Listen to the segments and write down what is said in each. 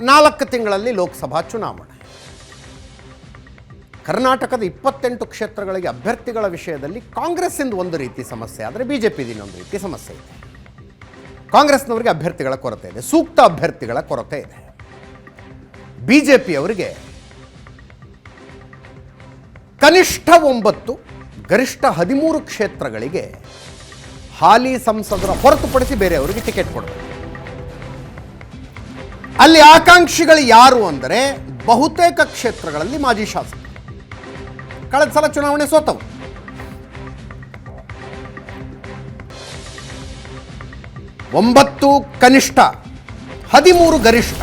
ನಾಲ್ಕು ತಿಂಗಳಲ್ಲಿ ಲೋಕಸಭಾ ಚುನಾವಣೆ. ಕರ್ನಾಟಕದ ಇಪ್ಪತ್ತೆಂಟು ಕ್ಷೇತ್ರಗಳಿಗೆ ಅಭ್ಯರ್ಥಿಗಳ ವಿಷಯದಲ್ಲಿ ಕಾಂಗ್ರೆಸ್ಸಿಂದ ಒಂದು ರೀತಿ ಸಮಸ್ಯೆ, ಆದರೆ ಬಿ ಜೆ ರೀತಿ ಸಮಸ್ಯೆ ಇದೆ. ಕಾಂಗ್ರೆಸ್ನವರಿಗೆ ಅಭ್ಯರ್ಥಿಗಳ ಕೊರತೆ ಇದೆ, ಸೂಕ್ತ ಅಭ್ಯರ್ಥಿಗಳ ಕೊರತೆ ಇದೆ. ಬಿ ಜೆ ಕನಿಷ್ಠ ಒಂಬತ್ತು, ಗರಿಷ್ಠ ಹದಿಮೂರು ಕ್ಷೇತ್ರಗಳಿಗೆ ಹಾಲಿ ಸಂಸದರ ಹೊರತುಪಡಿಸಿ ಬೇರೆಯವರಿಗೆ ಟಿಕೆಟ್ ಕೊಡಬೇಕು. ಅಲ್ಲಿ ಆಕಾಂಕ್ಷಿಗಳು ಯಾರು ಅಂದರೆ ಬಹುತೇಕ ಕ್ಷೇತ್ರಗಳಲ್ಲಿ ಮಾಜಿ ಶಾಸಕ ಕಳೆದ ಸಲ ಚುನಾವಣೆ ಸೋತವು. ಒಂಬತ್ತು ಕನಿಷ್ಠ, ಹದಿಮೂರು ಗರಿಷ್ಠ.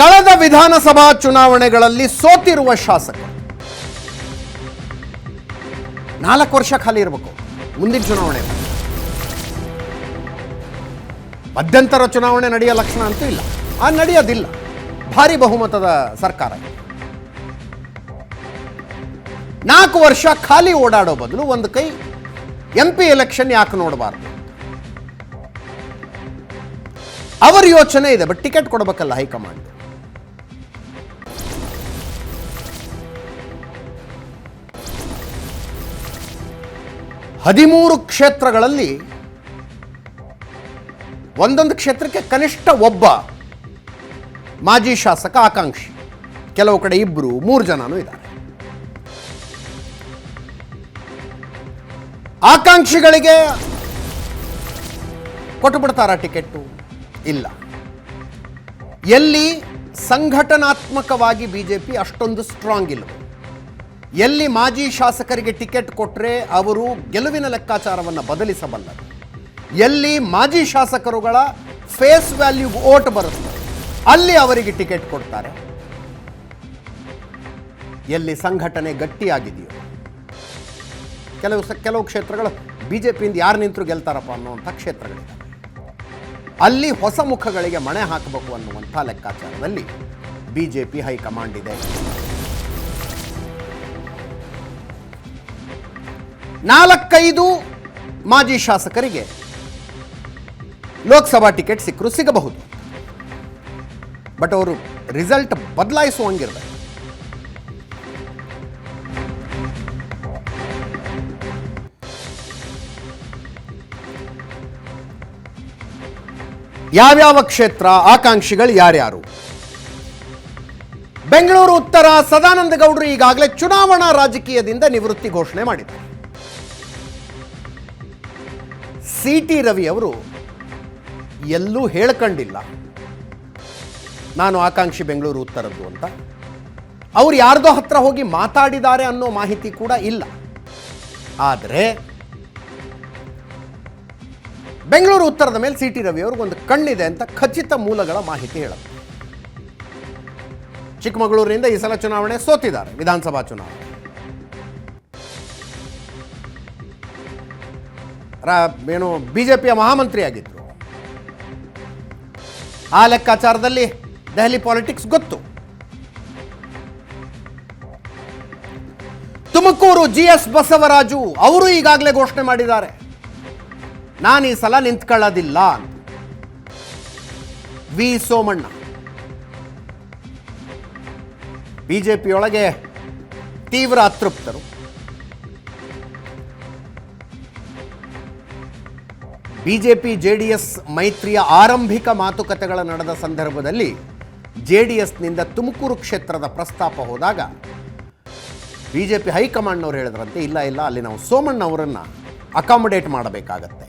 ಕಳೆದ ವಿಧಾನಸಭಾ ಚುನಾವಣೆಗಳಲ್ಲಿ ಸೋತಿರುವ ಶಾಸಕ ನಾಲ್ಕು ವರ್ಷ ಖಾಲಿ ಇರಬೇಕು. ಮುಂದಿನ ಚುನಾವಣೆ. ಮಧ್ಯಂತರ ಚುನಾವಣೆ ನಡೆಯೋ ಲಕ್ಷಣ ಅಂತೂ ಇಲ್ಲ. ಆ ನಡೆಯೋದಿಲ್ಲ. ಭಾರಿ ಬಹುಮತದ ಸರ್ಕಾರ. ನಾಲ್ಕು ವರ್ಷ ಖಾಲಿ ಓಡಾಡೋ ಬದಲು ಒಂದು ಕೈ ಎಂ ಪಿ ಎಲೆಕ್ಷನ್ ಯಾಕೆ ನೋಡಬಾರ್ದು? ಅವರ ಯೋಚನೆ ಇದೆ, ಬಟ್ ಟಿಕೆಟ್ ಕೊಡಬೇಕಲ್ಲ ಹೈಕಮಾಂಡ್. ಹದಿಮೂರು ಕ್ಷೇತ್ರಗಳಲ್ಲಿ ಒಂದೊಂದು ಕ್ಷೇತ್ರಕ್ಕೆ ಕನಿಷ್ಠ ಒಬ್ಬ ಮಾಜಿ ಶಾಸಕ ಆಕಾಂಕ್ಷಿ. ಕೆಲವು ಕಡೆ ಇಬ್ಬರು ಮೂರು ಜನನೂ ಇದ್ದಾರೆ. ಆಕಾಂಕ್ಷಿಗಳಿಗೆ ಕೊಟ್ಟು ಬಿಡ್ತಾರ ಟಿಕೆಟ್ಟು? ಇಲ್ಲ. ಎಲ್ಲಿ ಸಂಘಟನಾತ್ಮಕವಾಗಿ ಬಿಜೆಪಿ ಅಷ್ಟೊಂದು ಸ್ಟ್ರಾಂಗ್ ಇಲ್ಲ ಎಲ್ಲಿ ಮಾಜಿ ಶಾಸಕರಿಗೆ ಟಿಕೆಟ್ ಕೊಟ್ಟರೆ ಅವರು ಗೆಲುವಿನ ಲೆಕ್ಕಾಚಾರವನ್ನು ಬದಲಿಸಬಲ್ಲರು? ಎಲ್ಲಿ ಮಾಜಿ ಶಾಸಕರುಗಳ ಫೇಸ್ ವ್ಯಾಲ್ಯೂ ಓಟ್ ಬರುತ್ತೆ? ಅಲ್ಲಿ ಅವರಿಗೆ ಟಿಕೆಟ್ ಕೊಡ್ತಾರೆ. ಎಲ್ಲಿ ಸಂಘಟನೆ ಗಟ್ಟಿಯಾಗಿದೆಯೋ? ಕೆಲವು ಕೆಲವು ಕ್ಷೇತ್ರಗಳು ಬಿ ಜೆ ಪಿಯಿಂದ ಯಾರು ನಿಂತರೂ ಗೆಲ್ತಾರಪ್ಪ ಅನ್ನುವಂಥ ಕ್ಷೇತ್ರಗಳಿವೆ ಅಲ್ಲಿ ಹೊಸ ಮುಖಗಳಿಗೆ ಮಣೆ ಹಾಕಬೇಕು ಅನ್ನುವಂಥ ಲೆಕ್ಕಾಚಾರದಲ್ಲಿ ಬಿ ಜೆ ಪಿ ಹೈಕಮಾಂಡ್ ಇದೆ. ನಾಲ್ಕೈದು ಮಾಜಿ ಶಾಸಕರಿಗೆ ಲೋಕಸಭಾ ಟಿಕೆಟ್ ಸಿಕ್ಕರು ಸಿಗಬಹುದು. ಬಟ್ ಅವರು ರಿಸಲ್ಟ್ ಬದಲಾಯಿಸುವಂಗಿರ್ಬೇಕು ಯಾವ್ಯಾವ ಕ್ಷೇತ್ರ ಆಕಾಂಕ್ಷಿಗಳು ಯಾರ್ಯಾರು? ಬೆಂಗಳೂರು ಉತ್ತರ ಸದಾನಂದ ಗೌಡರು ಈಗಾಗಲೇ ಚುನಾವಣಾ ರಾಜಕೀಯದಿಂದ ನಿವೃತ್ತಿ ಘೋಷಣೆ ಮಾಡಿದ್ದಾರೆ. ಸಿ ಟಿ ರವಿ ಅವರು ಎಲ್ಲೂ ಹೇಳ್ಕೊಂಡಿಲ್ಲ. ನಾನು ಆಕಾಂಕ್ಷಿ ಬೆಂಗಳೂರು ಉತ್ತರದ್ದು ಅಂತ. ಅವ್ರು ಯಾರ್ದೋ ಹತ್ರ ಹೋಗಿ ಮಾತಾಡಿದ್ದಾರೆ ಅನ್ನೋ ಮಾಹಿತಿ ಕೂಡ ಇಲ್ಲ. ಆದರೆ ಬೆಂಗಳೂರು ಉತ್ತರದ ಮೇಲೆ ಸಿ ಟಿ ರವಿ ಅವ್ರಿಗೊಂದು ಕಣ್ಣಿದೆ ಅಂತ ಖಚಿತ ಮೂಲಗಳ ಮಾಹಿತಿ ಹೇಳುತ್ತೆ ಚಿಕ್ಕಮಗಳೂರಿನಿಂದ ಈ ಸಲ ಚುನಾವಣೆ ಸೋತಿದ್ದಾರೆ, ವಿಧಾನಸಭಾ ಚುನಾವಣೆ. ಏನು, ಬಿಜೆಪಿಯ ಮಹಾಮಂತ್ರಿ ಆಗಿದ್ರು ಆ ಲೆಕ್ಕಾಚಾರದಲ್ಲಿ ದೆಹಲಿ ಪಾಲಿಟಿಕ್ಸ್ ಗೊತ್ತು. ತುಮಕೂರು ಜಿ ಎಸ್ ಬಸವರಾಜು ಅವರು ಈಗಾಗಲೇ ಘೋಷಣೆ ಮಾಡಿದ್ದಾರೆ. ನಾನು ಈ ಸಲ ನಿಂತ್ಕೊಳ್ಳೋದಿಲ್ಲ ವಿ ಸೋಮಣ್ಣ. ಬಿಜೆಪಿಯೊಳಗೆ ತೀವ್ರ ಅತೃಪ್ತರು. ಬಿಜೆಪಿ ಜೆ ಡಿ ಎಸ್ ಮೈತ್ರಿಯ ಆರಂಭಿಕ ಮಾತುಕತೆಗಳ ನಡೆದ ಸಂದರ್ಭದಲ್ಲಿ ಜೆ ಡಿ ಎಸ್ನಿಂದ ತುಮಕೂರು ಕ್ಷೇತ್ರದ ಪ್ರಸ್ತಾಪ ಹೋದಾಗ ಬಿಜೆಪಿ ಹೈಕಮಾಂಡ್ನವ್ರು ಹೇಳಿದ್ರಂತೆ, ಇಲ್ಲ ಇಲ್ಲ, ಅಲ್ಲಿ ನಾವು ಸೋಮಣ್ಣ ಅವರನ್ನು ಅಕಾಮಡೇಟ್ ಮಾಡಬೇಕಾಗತ್ತೆ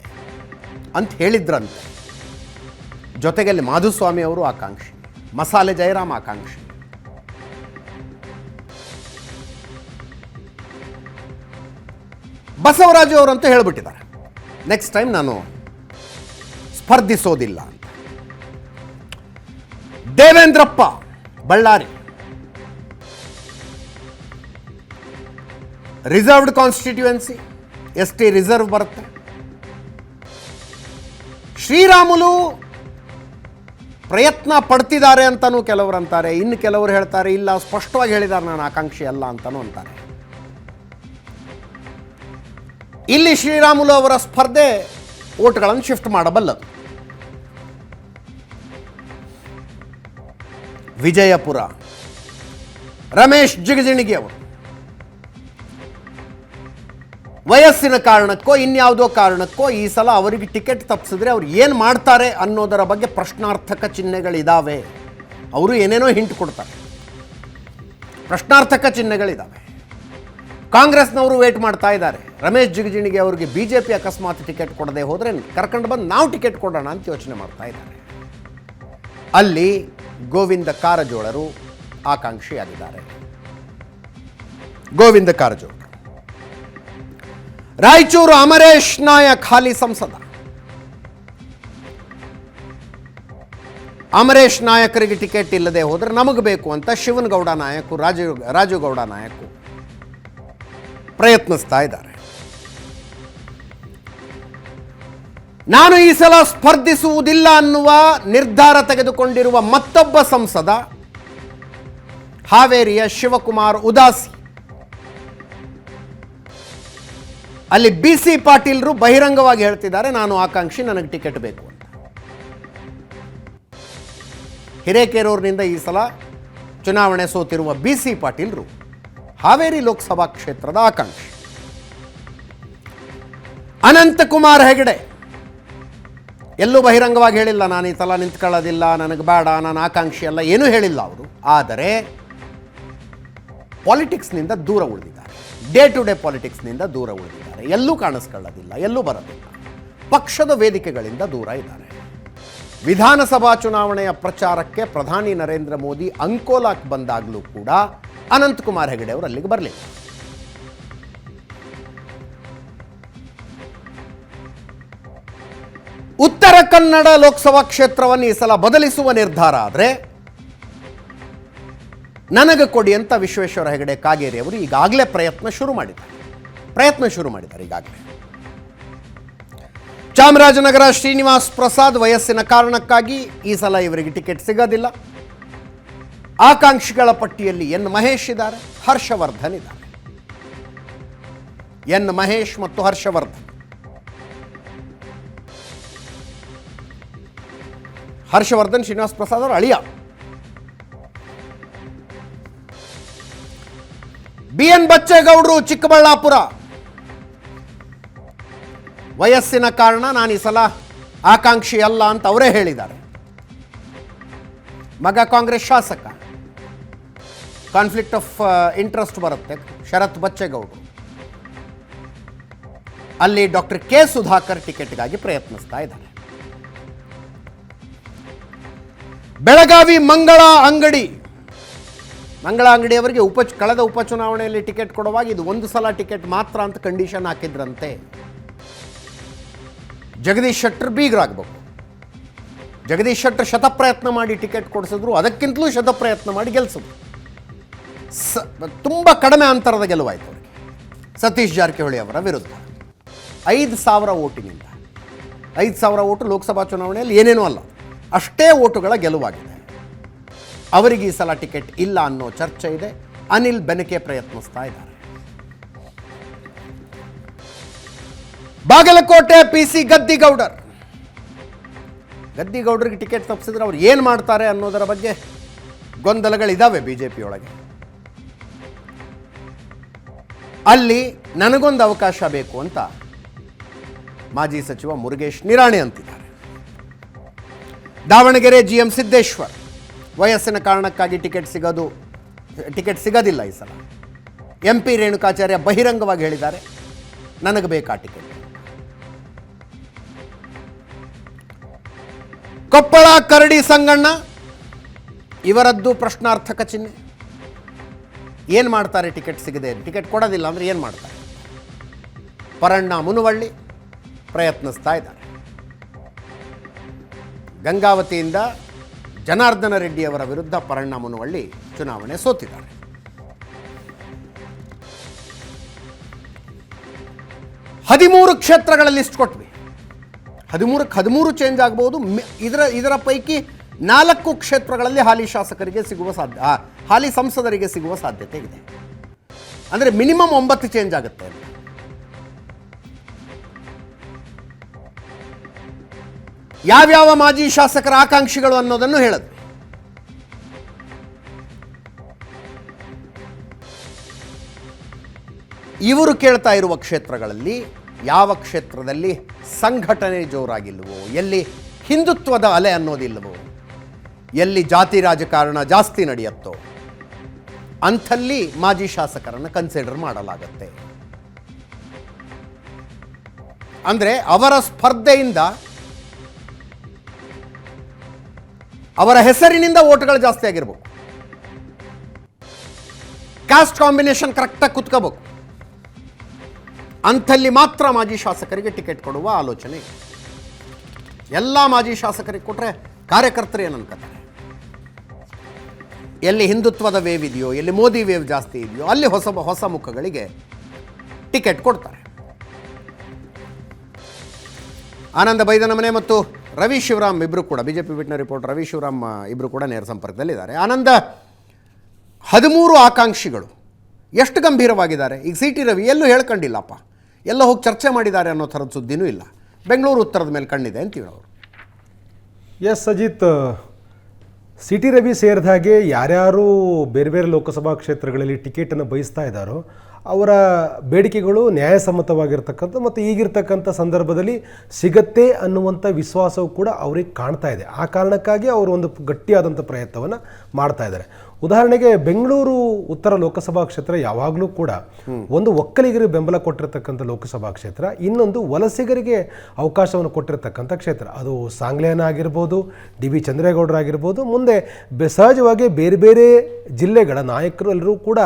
ಅಂತ ಹೇಳಿದ್ರಂತೆ. ಜೊತೆಗೆ ಅಲ್ಲಿ ಮಾಧುಸ್ವಾಮಿ ಅವರು ಆಕಾಂಕ್ಷಿ, ಮಸಾಲೆ ಜಯರಾಮ್ ಆಕಾಂಕ್ಷಿ. ಬಸವರಾಜು ಅವರಂತೂ ಹೇಳಿಬಿಟ್ಟಿದ್ದಾರೆ. ನೆಕ್ಸ್ಟ್ ಟೈಮ್ ನಾನು ಸ್ಪರ್ಧಿಸೋದಿಲ್ಲ Devendrappa Ballari. Reserved constituency S T reserve ಬರುತ್ತೆ. ಶ್ರೀರಾಮುಲು ಪ್ರಯತ್ನ ಪಡ್ತಿದ್ದಾರೆ ಅಂತಲೂ ಕೆಲವರು ಅಂತಾರೆ. ಇನ್ನು ಕೆಲವರು ಹೇಳ್ತಾರೆ, ಇಲ್ಲ, ಸ್ಪಷ್ಟವಾಗಿ ಹೇಳಿದ್ದಾರೆ, ನಾನು ಆಕಾಂಕ್ಷಿ ಅಲ್ಲ ಅಂತಲೂ ಅಂತಾರೆ. ಇಲ್ಲಿ ಶ್ರೀರಾಮುಲು ಅವರ ಸ್ಪರ್ಧೆ ಓಟ್ಗಳನ್ನು ಶಿಫ್ಟ್ ಮಾಡಬಲ್ಲದು. ವಿಜಯಪುರ. ರಮೇಶ್ ಜಿಗಜಿಣಿಗೆ ಅವರು ವಯಸ್ಸಿನ ಕಾರಣಕ್ಕೋ, ಇನ್ಯಾವುದೋ ಕಾರಣಕ್ಕೋ, ಈ ಸಲ ಅವರಿಗೆ ಟಿಕೆಟ್ ತಪ್ಪಿಸಿದ್ರೆ ಅವ್ರು ಏನು ಮಾಡ್ತಾರೆ ಅನ್ನೋದರ ಬಗ್ಗೆ ಪ್ರಶ್ನಾರ್ಥಕ ಚಿಹ್ನೆಗಳಿದ್ದಾವೆ ಅವರು ಏನೇನೋ ಹಿಂಟ್ ಕೊಡ್ತಾರೆ. ಪ್ರಶ್ನಾರ್ಥಕ ಚಿಹ್ನೆಗಳಿದ್ದಾವೆ ಕಾಂಗ್ರೆಸ್ನವರು ವೇಟ್ ಮಾಡ್ತಾ ಇದ್ದಾರೆ. ರಮೇಶ್ ಜಿಗಜಿಣಿಗೆ ಅವರಿಗೆ ಬಿ ಜೆ ಪಿ ಅಕಸ್ಮಾತ್ ಟಿಕೆಟ್ ಕೊಡದೆ ಹೋದರೆ ಕರ್ಕೊಂಡು ಬಂದು ನಾವು ಟಿಕೆಟ್ ಕೊಡೋಣ ಅಂತ ಯೋಚನೆ ಮಾಡ್ತಾ ಇದ್ದಾರೆ. ಅಲ್ಲಿ ಗೋವಿಂದ ಕಾರಜೋಳರು ಆಕಾಂಕ್ಷಿಯಾಗಿದ್ದಾರೆ. ಗೋವಿಂದ ಕಾರಜೋಳ. ರಾಯಚೂರು ಅಮರೇಶ್ ನಾಯಕ್ ಹಾಲಿ ಸಂಸದ. ಅಮರೇಶ್ ನಾಯಕರಿಗೆ ಟಿಕೆಟ್ ಇಲ್ಲದೆ ಹೋದರೆ ನಮಗೆ ಬೇಕು ಅಂತ ಶಿವನಗೌಡ ನಾಯಕು ರಾಜೀವ್ ರಾಜುಗೌಡ ನಾಯಕು ಪ್ರಯತ್ನಿಸ್ತಾ ಇದ್ದಾರೆ. ನಾನು ಈ ಸಲ ಸ್ಪರ್ಧಿಸುವುದಿಲ್ಲ ಅನ್ನುವ ನಿರ್ಧಾರ ತೆಗೆದುಕೊಂಡಿರುವ ಮತ್ತೊಬ್ಬ ಸಂಸದ, ಹಾವೇರಿಯ ಶಿವಕುಮಾರ್ ಉದಾಸಿ. ಅಲ್ಲಿ ಬಿ ಸಿ ಪಾಟೀಲ್ರು ಬಹಿರಂಗವಾಗಿ ಹೇಳ್ತಿದ್ದಾರೆ, ನಾನು ಆಕಾಂಕ್ಷಿ ನನಗೆ ಟಿಕೆಟ್ ಬೇಕು ಅಂತ. ಹಿರೇಕೆರೂರಿನಿಂದ ಈ ಸಲ ಚುನಾವಣೆ ಸೋತಿರುವ ಬಿ ಸಿ ಪಾಟೀಲ್ರು ಹಾವೇರಿ ಲೋಕಸಭಾ ಕ್ಷೇತ್ರದ ಆಕಾಂಕ್ಷಿ. ಅನಂತಕುಮಾರ್ ಹೆಗಡೆ ಎಲ್ಲೂ ಬಹಿರಂಗವಾಗಿ ಹೇಳಿಲ್ಲ, ನಾನು ಈ ಸಲ ನಿಂತ್ಕೊಳ್ಳೋದಿಲ್ಲ, ನನಗೆ ಬೇಡ, ನಾನು ಆಕಾಂಕ್ಷಿ ಅಲ್ಲ ಏನೂ ಹೇಳಿಲ್ಲ ಅವರು. ಆದರೆ ಪಾಲಿಟಿಕ್ಸ್ನಿಂದ ದೂರ ಉಳಿದಿದ್ದಾರೆ. ಡೇ ಟು ಡೇ ಪಾಲಿಟಿಕ್ಸ್ನಿಂದ ದೂರ ಉಳಿದಿದ್ದಾರೆ. ಎಲ್ಲೂ ಕಾಣಿಸ್ಕೊಳ್ಳೋದಿಲ್ಲ, ಎಲ್ಲೂ ಬರೋದಿಲ್ಲ. ಪಕ್ಷದ ವೇದಿಕೆಗಳಿಂದ ದೂರ ಇದ್ದಾರೆ. ವಿಧಾನಸಭಾ ಚುನಾವಣೆಯ ಪ್ರಚಾರಕ್ಕೆ ಪ್ರಧಾನಿ ನರೇಂದ್ರ ಮೋದಿ ಅಂಕೋಲಾಕ್ಕೆ ಬಂದಾಗಲೂ ಕೂಡ ಅನಂತಕುಮಾರ್ ಹೆಗಡೆ ಅವರು ಅಲ್ಲಿಗೆ ಬರಲಿಲ್ಲ. ಉತ್ತರ ಕನ್ನಡ ಲೋಕಸಭಾ ಕ್ಷೇತ್ರವನ್ನು ಈ ಸಲ ಬದಲಿಸುವ ನಿರ್ಧಾರ ಆದರೆ ನನಗೆ ಕೊಡಿ ಅಂತ ವಿಶ್ವೇಶ್ವರ ಹೆಗಡೆ ಕಾಗೇರಿ ಅವರು ಈಗಾಗಲೇ ಪ್ರಯತ್ನ ಶುರು ಮಾಡಿದ್ದಾರೆ. ಪ್ರಯತ್ನ ಶುರು ಮಾಡಿದ್ದಾರೆ ಈಗಾಗಲೇ. ಚಾಮರಾಜನಗರ ಶ್ರೀನಿವಾಸ್ ಪ್ರಸಾದ್ ವಯಸ್ಸಿನ ಕಾರಣಕ್ಕಾಗಿ ಈ ಸಲ ಇವರಿಗೆ ಟಿಕೆಟ್ ಸಿಗೋದಿಲ್ಲ. ಆಕಾಂಕ್ಷಿಗಳ ಪಟ್ಟಿಯಲ್ಲಿ ಎನ್ ಮಹೇಶ್ ಇದ್ದಾರೆ, ಹರ್ಷವರ್ಧನ್ ಇದ್ದಾರೆ. ಎನ್ ಮಹೇಶ್ ಮತ್ತು ಹರ್ಷವರ್ಧನ್. ಹರ್ಷವರ್ಧನ್, ಶ್ರೀನಿವಾಸ್ ಪ್ರಸಾದ್ ಅವರ ಅಳಿಯ. ಬಿ ಎನ್ ಬಚ್ಚೇಗೌಡರು, ಚಿಕ್ಕಬಳ್ಳಾಪುರ. ವಯಸ್ಸಿನ ಕಾರಣ ನಾನು ಈ ಸಲ ಆಕಾಂಕ್ಷಿ ಅಲ್ಲ ಅಂತ ಅವರೇ ಹೇಳಿದ್ದಾರೆ. ಮಗ ಕಾಂಗ್ರೆಸ್ ಶಾಸಕ. ಕಾನ್ಫ್ಲಿಕ್ಟ್ ಆಫ್ ಇಂಟ್ರೆಸ್ಟ್ ಬರುತ್ತೆ. ಶರತ್ ಬಚ್ಚೇಗೌಡರು. ಅಲ್ಲಿ ಡಾಕ್ಟರ್ ಕೆ ಸುಧಾಕರ್ ಟಿಕೆಟ್ಗಾಗಿ ಪ್ರಯತ್ನಿಸ್ತಾ ಇದ್ದಾರೆ. ಬೆಳಗಾವಿ ಮಂಗಳ ಅಂಗಡಿ. ಮಂಗಳ ಅಂಗಡಿಯವರಿಗೆ ಉಪ, ಕಳೆದ ಉಪಚುನಾವಣೆಯಲ್ಲಿ ಟಿಕೆಟ್ ಕೊಡುವಾಗ ಇದು ಒಂದು ಸಲ ಟಿಕೆಟ್ ಮಾತ್ರ ಅಂತ ಕಂಡೀಷನ್ ಹಾಕಿದ್ರಂತೆ. ಜಗದೀಶ್ ಶೆಟ್ಟರ್ ಬೀಗರಾಗಬೇಕು. ಜಗದೀಶ್ ಶೆಟ್ಟರ್ ಶತಪ್ರಯತ್ನ ಮಾಡಿ ಟಿಕೆಟ್ ಕೊಡಿಸಿದ್ರು, ಅದಕ್ಕಿಂತಲೂ ಶತಪ್ರಯತ್ನ ಮಾಡಿ ಗೆಲ್ಲಿಸಿದ್ರು ಸ, ತುಂಬ ಕಡಿಮೆ ಅಂತರದ ಗೆಲುವಾಯಿತು ಅವರಿಗೆ. ಸತೀಶ್ ಜಾರಕಿಹೊಳಿ ಅವರ ವಿರುದ್ಧ. ಐದು ಸಾವಿರ ಓಟಿನಿಂದ. ಐದು ಸಾವಿರ ಓಟು ಲೋಕಸಭಾ ಚುನಾವಣೆಯಲ್ಲಿ ಏನೇನೂ ಅಲ್ಲ. ಅಷ್ಟೇ ಓಟುಗಳ ಗೆಲುವಾಗಿದೆ. ಅವರಿಗೆ ಈ ಸಲ ಟಿಕೆಟ್ ಇಲ್ಲ ಅನ್ನೋ ಚರ್ಚೆ ಇದೆ. ಅನಿಲ್ ಬೆನಕೆ ಪ್ರಯತ್ನಿಸ್ತಾ ಇದ್ದಾರೆ. Bagalkot P C Gaddigoudar. ಗದ್ದಿಗೌಡರಿಗೆ ticket ತಪ್ಪಿಸಿದ್ರೆ ಅವ್ರು ಏನು ಮಾಡ್ತಾರೆ ಅನ್ನೋದರ ಬಗ್ಗೆ ಗೊಂದಲಗಳಿದ್ದಾವೆ ಬಿ ಜೆ ಪಿಯೊಳಗೆ ಅಲ್ಲಿ ನನಗೊಂದು ಅವಕಾಶ ಬೇಕು ಅಂತ ಮಾಜಿ ಸಚಿವ ಮುರುಗೇಶ್ ನಿರಾಣಿ ಅಂತಿದ್ದಾರೆ. Davanagere G M Siddeshwar. ವಯಸ್ಸಿನ ಕಾರಣಕ್ಕಾಗಿ ಟಿಕೆಟ್ ಸಿಗೋದು, ಟಿಕೆಟ್ ಸಿಗೋದಿಲ್ಲ ಈ ಸಲ. ಎಂ ಪಿ ರೇಣುಕಾಚಾರ್ಯ ಬಹಿರಂಗವಾಗಿ ಹೇಳಿದ್ದಾರೆ, ನನಗೆ ಬೇಕಾ ಟಿಕೆಟ್? ಕೊಪ್ಪಳ ಕರಡಿ ಸಂಗಣ್ಣ, ಇವರದ್ದು ಪ್ರಶ್ನಾರ್ಥಕ ಚಿಹ್ನೆ. ಏನು ಮಾಡ್ತಾರೆ ಟಿಕೆಟ್ ಸಿಗದೆ? ಟಿಕೆಟ್ ಕೊಡೋದಿಲ್ಲ ಅಂದರೆ ಏನು ಮಾಡ್ತಾರೆ? ಪರಣ್ಣ ಮುನವಳ್ಳಿ ಪ್ರಯತ್ನಿಸ್ತಾ ಇದ್ದಾರೆ. ಗಂಗಾವತಿಯಿಂದ ಜನಾರ್ದನ ರೆಡ್ಡಿಯವರ ವಿರುದ್ಧ ಪರಣ್ಣ ಮುನವಳ್ಳಿ ಚುನಾವಣೆ ಸೋತಿದ್ದಾರೆ. ಹದಿಮೂರು ಕ್ಷೇತ್ರಗಳ ಲಿಸ್ಟ್ ಕೊಟ್ವಿ. ಹದಿಮೂರಕ್ಕೆ ಹದಿಮೂರು ಚೇಂಜ್ ಆಗ್ಬೋದು. ಇದರ ಇದರ ಪೈಕಿ ನಾಲ್ಕು ಕ್ಷೇತ್ರಗಳಲ್ಲಿ ಹಾಲಿ ಶಾಸಕರಿಗೆ ಸಿಗುವ ಸಾಧ್ಯ ಹಾಲಿ ಸಂಸದರಿಗೆ ಸಿಗುವ ಸಾಧ್ಯತೆ ಇದೆ. ಅಂದರೆ ಮಿನಿಮಮ್ ಒಂಬತ್ತು ಚೇಂಜ್ ಆಗುತ್ತೆ ಯಾವ್ಯಾವ ಮಾಜಿ ಶಾಸಕರ ಆಕಾಂಕ್ಷಿಗಳು ಅನ್ನೋದನ್ನು ಹೇಳಿದ್ರು ಇವರು ಕೇಳ್ತಾ ಇರುವ ಕ್ಷೇತ್ರಗಳಲ್ಲಿ ಯಾವ ಕ್ಷೇತ್ರದಲ್ಲಿ ಸಂಘಟನೆ ಜೋರಾಗಿಲ್ವೋ ಎಲ್ಲಿ ಹಿಂದುತ್ವದ ಅಲೆ ಅನ್ನೋದಿಲ್ಲವೋ, ಎಲ್ಲಿ ಜಾತಿ ರಾಜಕಾರಣ ಜಾಸ್ತಿ ನಡೆಯುತ್ತೋ, ಅಂಥಲ್ಲಿ ಮಾಜಿ ಶಾಸಕರನ್ನು ಕನ್ಸಿಡರ್ ಮಾಡಲಾಗತ್ತೆ. ಅಂದರೆ ಅವರ ಸ್ಪರ್ಧೆಯಿಂದ ಅವರ ಹೆಸರಿನಿಂದ ಓಟ್ಗಳು ಜಾಸ್ತಿ ಆಗಿರ್ಬೇಕು. ಕಾಸ್ಟ್ ಕಾಂಬಿನೇಷನ್ ಕರೆಕ್ಟಾಗಿ ಕುತ್ಕೋಬೇಕು. ಅಂಥಲ್ಲಿ ಮಾತ್ರ ಮಾಜಿ ಶಾಸಕರಿಗೆ ಟಿಕೆಟ್ ಕೊಡುವ ಆಲೋಚನೆ ಎಲ್ಲ ಮಾಜಿ ಶಾಸಕರಿಗೆ ಕೊಟ್ಟರೆ ಕಾರ್ಯಕರ್ತರು ಏನು ಅನ್ಕೋತಾರೆ ಎಲ್ಲಿ ಹಿಂದುತ್ವದ ವೇವ್ ಇದೆಯೋ, ಎಲ್ಲಿ ಮೋದಿ ವೇವ್ ಜಾಸ್ತಿ ಇದೆಯೋ, ಅಲ್ಲಿ ಹೊಸ ಹೊಸ ಮುಖಗಳಿಗೆ ಟಿಕೆಟ್ ಕೊಡ್ತಾರೆ. ಆನಂದ ಬೈದನಮನೆ ಮತ್ತು ರವಿ ಶಿವರಾಮ್ ಇಬ್ಬರು ಕೂಡ ಬಿ ಜೆ ಪಿ ಬಿಟ್ನ ರಿಪೋರ್ಟ್ ರವಿ ಶಿವರಾಮ್ ಇಬ್ಬರು ಕೂಡ ನೇರ ಸಂಪರ್ಕದಲ್ಲಿದ್ದಾರೆ. ಆನಂದ, ಹದಿಮೂರು ಆಕಾಂಕ್ಷಿಗಳು ಎಷ್ಟು ಗಂಭೀರವಾಗಿದ್ದಾರೆ? ಈಗ ಸಿ ಟಿ ರವಿ ಎಲ್ಲೂ ಹೇಳ್ಕೊಂಡಿಲ್ಲಪ್ಪ. ಎಲ್ಲ ಹೋಗಿ ಚರ್ಚೆ ಮಾಡಿದ್ದಾರೆ ಅನ್ನೋ ಥರದ ಸುದ್ದಿನೂ ಇಲ್ಲ. ಬೆಂಗಳೂರು ಉತ್ತರದ ಮೇಲೆ ಕಣ್ಣಿದೆ ಅಂತೀವಿ ಅವರು S Ajit C T Ravi ಸೇರಿದ ಹಾಗೆ ಯಾರ್ಯಾರು ಬೇರೆ ಬೇರೆ ಲೋಕಸಭಾ ಕ್ಷೇತ್ರಗಳಲ್ಲಿ ಟಿಕೆಟನ್ನು ಬಯಸ್ತಾ ಇದ್ದಾರೋ ಅವರ ಬೇಡಿಕೆಗಳು ನ್ಯಾಯಸಮ್ಮತವಾಗಿರ್ತಕ್ಕಂಥ ಮತ್ತು ಈಗಿರ್ತಕ್ಕಂಥ ಸಂದರ್ಭದಲ್ಲಿ ಸಿಗತ್ತೆ ಅನ್ನುವಂಥ ವಿಶ್ವಾಸವು ಕೂಡ ಅವ್ರಿಗೆ ಕಾಣ್ತಾ ಇದೆ. ಆ ಕಾರಣಕ್ಕಾಗಿ ಅವರು ಒಂದು ಗಟ್ಟಿಯಾದಂಥ ಪ್ರಯತ್ನವನ್ನು ಮಾಡ್ತಾ ಇದ್ದಾರೆ. ಉದಾಹರಣೆಗೆ ಬೆಂಗಳೂರು ಉತ್ತರ ಲೋಕಸಭಾ ಕ್ಷೇತ್ರ ಯಾವಾಗಲೂ ಕೂಡ ಒಂದು ಒಕ್ಕಲಿಗರಿಗೆ ಬೆಂಬಲ ಕೊಟ್ಟಿರತಕ್ಕಂಥ ಲೋಕಸಭಾ ಕ್ಷೇತ್ರ, ಇನ್ನೊಂದು ವಲಸಿಗರಿಗೆ ಅವಕಾಶವನ್ನು ಕೊಟ್ಟಿರತಕ್ಕಂಥ ಕ್ಷೇತ್ರ. ಅದು ಸಾಂಗ್ಲೇನ ಆಗಿರ್ಬೋದು, ಡಿ ವಿ ಚಂದ್ರೇಗೌಡರಾಗಿರ್ಬೋದು ಮುಂದೆ ಬೆ ಸಹಜವಾಗಿ ಬೇರೆ ಬೇರೆ ಜಿಲ್ಲೆಗಳ ನಾಯಕರು ಎಲ್ಲರೂ ಕೂಡ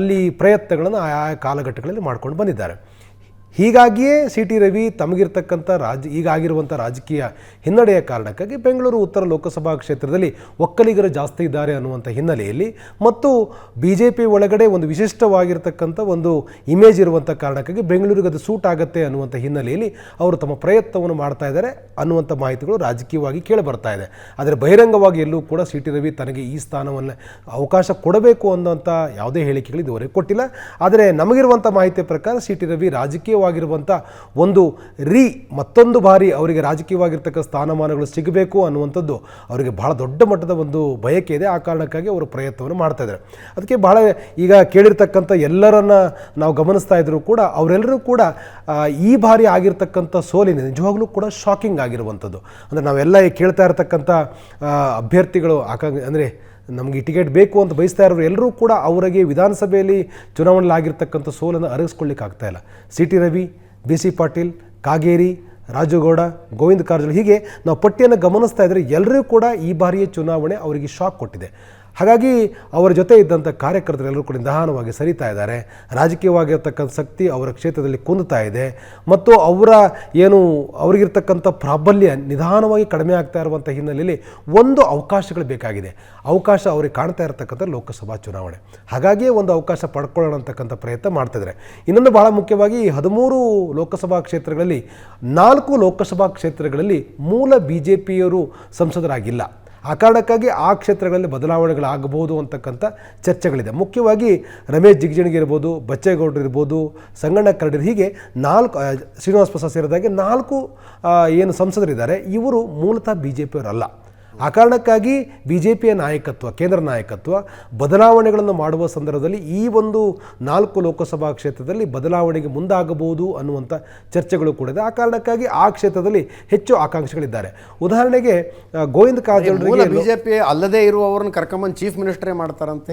ಅಲ್ಲಿ ಪ್ರಯತ್ನಗಳನ್ನು ಆಯಾ ಕಾಲಘಟ್ಟಗಳಲ್ಲಿ ಮಾಡ್ಕೊಂಡು ಬಂದಿದ್ದಾರೆ. ಹೀಗಾಗಿಯೇ ಸಿ ಟಿ ರವಿ ತಮಗಿರ್ತಕ್ಕಂಥ ರಾಜ ಈಗಾಗಿರುವಂಥ ರಾಜಕೀಯ ಹಿನ್ನಡೆಯ ಕಾರಣಕ್ಕಾಗಿ ಬೆಂಗಳೂರು ಉತ್ತರ ಲೋಕಸಭಾ ಕ್ಷೇತ್ರದಲ್ಲಿ ಒಕ್ಕಲಿಗರು ಜಾಸ್ತಿ ಇದ್ದಾರೆ ಅನ್ನುವಂಥ ಹಿನ್ನೆಲೆಯಲ್ಲಿ ಮತ್ತು ಬಿ ಜೆ ಪಿ ಒಳಗಡೆ ಒಂದು ವಿಶಿಷ್ಟವಾಗಿರ್ತಕ್ಕಂಥ ಒಂದು ಇಮೇಜ್ ಇರುವಂಥ ಕಾರಣಕ್ಕಾಗಿ ಬೆಂಗಳೂರಿಗೆ ಅದು ಸೂಟ್ ಆಗುತ್ತೆ ಅನ್ನುವಂಥ ಹಿನ್ನೆಲೆಯಲ್ಲಿ ಅವರು ತಮ್ಮ ಪ್ರಯತ್ನವನ್ನು ಮಾಡ್ತಾ ಇದ್ದಾರೆ ಅನ್ನುವಂಥ ಮಾಹಿತಿಗಳು ರಾಜಕೀಯವಾಗಿ ಕೇಳಿ ಬರ್ತಾ ಇದೆ. ಆದರೆ ಬಹಿರಂಗವಾಗಿ ಎಲ್ಲೂ ಕೂಡ ಸಿ ಟಿ ರವಿ ತನಗೆ ಈ ಸ್ಥಾನವನ್ನು ಅವಕಾಶ ಕೊಡಬೇಕು ಅನ್ನೋಂಥ ಯಾವುದೇ ಹೇಳಿಕೆಗಳು ಇದುವರೆಗೆ ಕೊಟ್ಟಿಲ್ಲ. ಆದರೆ ನಮಗಿರುವಂಥ ಮಾಹಿತಿಯ ಪ್ರಕಾರ ಸಿ ಟಿ ರವಿ ರಾಜಕೀಯವಾಗಿರುವಂಥ ಒಂದು ರೀ ಮತ್ತೊಂದು ಬಾರಿ ಅವರಿಗೆ ರಾಜಕೀಯವಾಗಿರ್ತಕ್ಕಂಥ ಸ್ಥಾನಮಾನಗಳು ಸಿಗಬೇಕು ಅನ್ನುವಂಥದ್ದು ಅವರಿಗೆ ಬಹಳ ದೊಡ್ಡ ಮಟ್ಟದ ಒಂದು ಬಯಕೆ ಇದೆ. ಆ ಕಾರಣಕ್ಕಾಗಿ ಅವರು ಪ್ರಯತ್ನವನ್ನು ಮಾಡ್ತಾ ಇದ್ದಾರೆ. ಅದಕ್ಕೆ ಬಹಳ ಈಗ ಕೇಳಿರ್ತಕ್ಕಂಥ ಎಲ್ಲರನ್ನ ನಾವು ಗಮನಿಸ್ತಾ ಇದ್ರು ಕೂಡ ಅವರೆಲ್ಲರೂ ಕೂಡ ಈ ಬಾರಿ ಆಗಿರ್ತಕ್ಕಂಥ ಸೋಲಿನ ನಿಜವಾಗ್ಲೂ ಕೂಡ ಶಾಕಿಂಗ್ ಆಗಿರುವಂಥದ್ದು. ಅಂದರೆ ನಾವೆಲ್ಲ ಕೇಳ್ತಾ ಇರತಕ್ಕಂಥ ಅಭ್ಯರ್ಥಿಗಳು ಆಕಾಂಕ್ಷ ಅಂದರೆ ನಮಗೆ ಟಿಕೆಟ್ ಬೇಕು ಅಂತ ಬಯಸ್ತಾ ಇರೋರು ಎಲ್ಲರೂ ಕೂಡ ಅವರಿಗೆ ವಿಧಾನಸಭೆಯಲ್ಲಿ ಚುನಾವಣೆಯಲ್ಲಿ ಆಗಿರ್ತಕ್ಕಂಥ ಸೋಲನ್ನು ಅರಗಿಸ್ಕೊಳ್ಳಿಕ್ಕೆ ಆಗ್ತಾ ಇಲ್ಲ. C T Ravi, B C Patil, Kageri, Rajugowda, Govind Karjol ಹೀಗೆ ನಾವು ಪಟ್ಟಿಯನ್ನು ಗಮನಿಸ್ತಾ ಇದ್ದರೆ ಎಲ್ಲರೂ ಕೂಡ ಈ ಬಾರಿಯ ಚುನಾವಣೆ ಅವರಿಗೆ ಶಾಕ್ ಕೊಟ್ಟಿದೆ. ಹಾಗಾಗಿ ಅವರ ಜೊತೆ ಇದ್ದಂಥ ಕಾರ್ಯಕರ್ತರೆಲ್ಲರೂ ಕೂಡ ನಿಧಾನವಾಗಿ ಸರಿತಾ ಇದ್ದಾರೆ. ರಾಜಕೀಯವಾಗಿರ್ತಕ್ಕಂಥ ಶಕ್ತಿ ಅವರ ಕ್ಷೇತ್ರದಲ್ಲಿ ಕುಂದುತ್ತಾ ಇದೆ. ಮತ್ತು ಅವರ ಏನು ಅವರಿಗಿರ್ತಕ್ಕಂಥ ಪ್ರಾಬಲ್ಯ ನಿಧಾನವಾಗಿ ಕಡಿಮೆ ಆಗ್ತಾ ಇರುವಂಥ ಹಿನ್ನೆಲೆಯಲ್ಲಿ ಒಂದು ಅವಕಾಶಗಳು ಬೇಕಾಗಿದೆ. ಅವಕಾಶ ಅವ್ರಿಗೆ ಕಾಣ್ತಾ ಇರತಕ್ಕಂಥ ಲೋಕಸಭಾ ಚುನಾವಣೆ. ಹಾಗಾಗಿಯೇ ಒಂದು ಅವಕಾಶ ಪಡ್ಕೊಳ್ಳೋಣ ಅಂತಕ್ಕಂಥ ಪ್ರಯತ್ನ ಮಾಡ್ತಿದ್ದಾರೆ ಇನ್ನೊಂದು ಬಹಳ ಮುಖ್ಯವಾಗಿ ಹದಿಮೂರು ಲೋಕಸಭಾ ಕ್ಷೇತ್ರಗಳಲ್ಲಿ ನಾಲ್ಕು ಲೋಕಸಭಾ ಕ್ಷೇತ್ರಗಳಲ್ಲಿ ಮೂಲ ಬಿ ಜೆ ಪಿಯವರು ಸಂಸದರಾಗಿಲ್ಲ. ಆ ಕಾರಣಕ್ಕಾಗಿ ಆ ಕ್ಷೇತ್ರಗಳಲ್ಲಿ ಬದಲಾವಣೆಗಳಾಗಬಹುದು ಅಂತಕ್ಕಂಥ ಚರ್ಚೆಗಳಿದೆ. ಮುಖ್ಯವಾಗಿ ರಮೇಶ್ ಜಿಗಜಿಣಗಿ ಇರ್ಬೋದು, ಬಚ್ಚೇಗೌಡರು ಇರ್ಬೋದು, ಸಂಗಣ್ಣ ಕರಡಿ ಹೀಗೆ ನಾಲ್ಕು ಶ್ರೀನಿವಾಸ ಪ್ರಸಾದ್ ಸೇರಿದಾಗೆ ನಾಲ್ಕು ಏನು ಸಂಸದರಿದ್ದಾರೆ, ಇವರು ಮೂಲತಃ ಬಿ ಜೆ ಪಿಯವರಲ್ಲ ಆ ಕಾರಣಕ್ಕಾಗಿ ಬಿ ಜೆ ಪಿಯ ನಾಯಕತ್ವ ಕೇಂದ್ರ ನಾಯಕತ್ವ ಬದಲಾವಣೆಗಳನ್ನು ಮಾಡುವ ಸಂದರ್ಭದಲ್ಲಿ ಈ ಒಂದು ನಾಲ್ಕು ಲೋಕಸಭಾ ಕ್ಷೇತ್ರದಲ್ಲಿ ಬದಲಾವಣೆಗೆ ಮುಂದಾಗಬಹುದು ಅನ್ನುವಂಥ ಚರ್ಚೆಗಳು ಕೂಡ ಇದೆ. ಆ ಕಾರಣಕ್ಕಾಗಿ ಆ ಕ್ಷೇತ್ರದಲ್ಲಿ ಹೆಚ್ಚು ಆಕಾಂಕ್ಷಿಗಳಿದ್ದಾರೆ. ಉದಾಹರಣೆಗೆ ಗೋವಿಂದ ಬಿ ಕಾರಜೋಳರಿಗೆ ಬಿಜೆಪಿ ಅಲ್ಲದೆ ಇರುವವರನ್ನ ಕರ್ಕೊಂಬಂದು ಚೀಫ್ ಮಿನಿಸ್ಟರೇ ಮಾಡ್ತಾರಂತೆ